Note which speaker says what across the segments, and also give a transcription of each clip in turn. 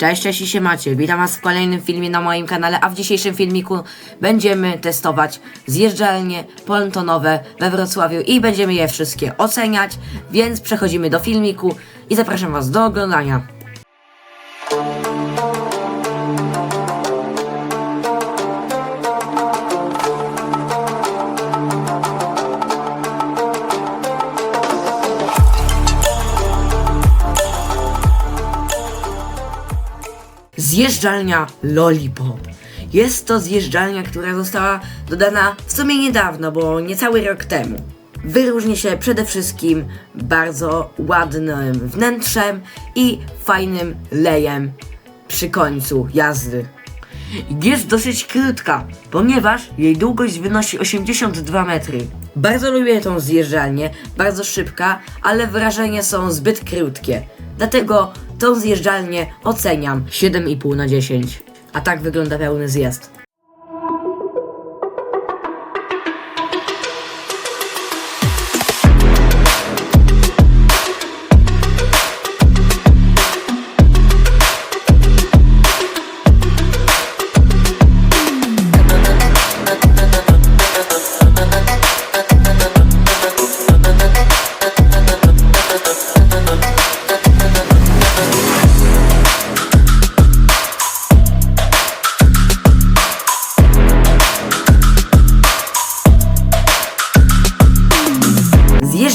Speaker 1: Cześć, cześć i się macie. Witam was w kolejnym filmie na moim kanale, a w dzisiejszym filmiku będziemy testować zjeżdżalnie pontonowe we Wrocławiu i będziemy je wszystkie oceniać, więc przechodzimy do filmiku i zapraszam was do oglądania. Zjeżdżalnia Lollipop. Jest to zjeżdżalnia, która została dodana w sumie niedawno, bo niecały rok temu. Wyróżni się przede wszystkim bardzo ładnym wnętrzem i fajnym lejem przy końcu jazdy. Jest dosyć krótka, ponieważ jej długość wynosi 82 metry. Bardzo lubię tą zjeżdżalnię, bardzo szybka, ale wrażenia są zbyt krótkie. Dlatego tą zjeżdżalnię oceniam 7,5 na 10. A tak wygląda pełny zjazd.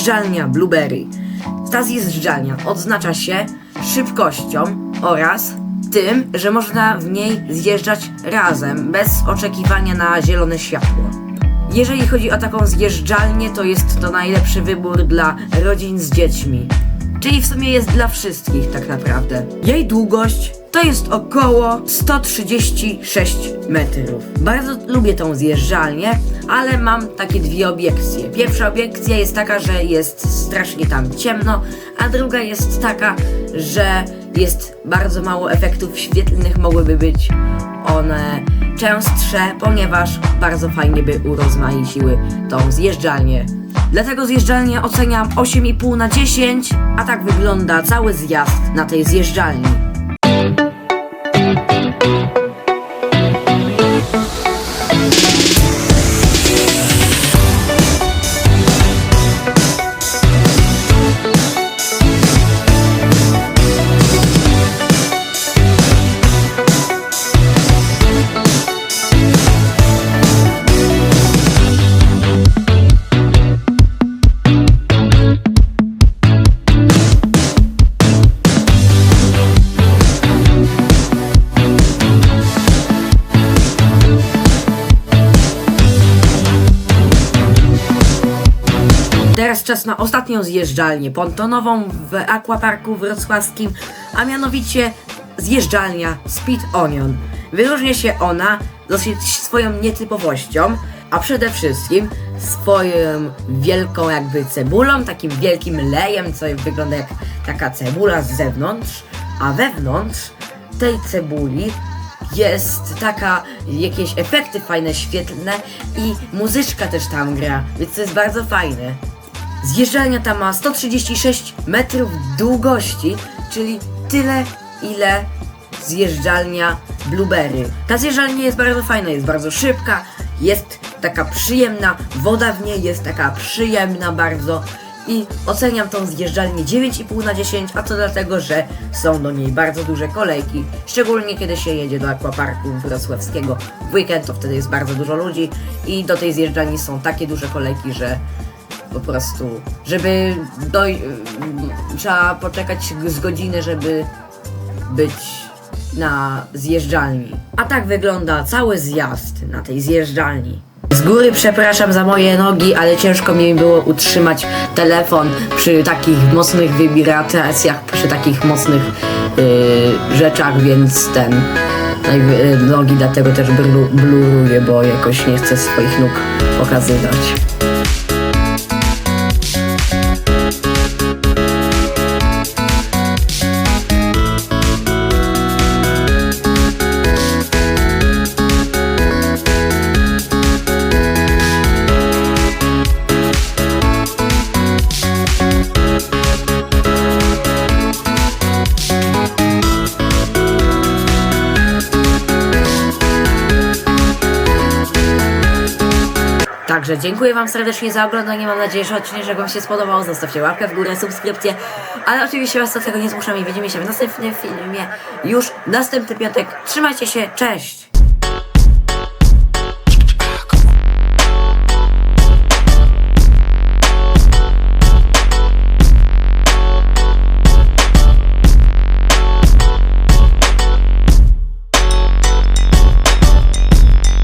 Speaker 1: Zjeżdżalnia Blueberry. Ta zjeżdżalnia odznacza się szybkością oraz tym, że można w niej zjeżdżać razem, bez oczekiwania na zielone światło. Jeżeli chodzi o taką zjeżdżalnię, to jest to najlepszy wybór dla rodzin z dziećmi. Czyli w sumie jest dla wszystkich tak naprawdę. Jej długość to jest około 136 metrów. Bardzo lubię tą zjeżdżalnię, ale mam takie dwie obiekcje. Pierwsza obiekcja jest taka, że jest strasznie tam ciemno, a druga jest taka, że jest bardzo mało efektów świetlnych, mogłyby być one częstsze, ponieważ bardzo fajnie by urozmaiciły tą zjeżdżalnię. Dlatego zjeżdżalnię oceniam 8,5 na 10, a tak wygląda cały zjazd na tej zjeżdżalni. Teraz czas na ostatnią zjeżdżalnię pontonową w Aquaparku wrocławskim, a mianowicie zjeżdżalnia Speed Onion. Wyróżnia się ona dosyć swoją nietypowością, a przede wszystkim swoją wielką jakby cebulą, takim wielkim lejem, co wygląda jak taka cebula z zewnątrz, a wewnątrz tej cebuli jest taka, jakieś efekty fajne, świetlne i muzyczka też tam gra, więc to jest bardzo fajne. Zjeżdżalnia ta ma 136 metrów długości, czyli tyle, ile zjeżdżalnia Blueberry. Ta zjeżdżalnia jest bardzo fajna, jest bardzo szybka, jest taka przyjemna, woda w niej jest taka przyjemna bardzo i oceniam tą zjeżdżalnię 9,5 na 10, a to dlatego, że są do niej bardzo duże kolejki, szczególnie kiedy się jedzie do aquaparku wrocławskiego w weekend, to wtedy jest bardzo dużo ludzi i do tej zjeżdżalni są takie duże kolejki, że po prostu, żeby doj... trzeba poczekać z godziny, żeby być na zjeżdżalni. A tak wygląda cały zjazd na tej zjeżdżalni. Z góry przepraszam za moje nogi, ale ciężko mi było utrzymać telefon przy takich mocnych wibracjach, przy takich mocnych yy, rzeczach, więc ten yy, nogi dlatego też blu- bluruję, bo jakoś nie chcę swoich nóg pokazywać. Także dziękuję Wam serdecznie za oglądanie. Mam nadzieję, że odcinek Wam się spodobał. Zostawcie łapkę w górę, subskrypcję. Ale oczywiście Was do tego nie zmuszam i widzimy się w następnym filmie już następny piątek. Trzymajcie się, cześć!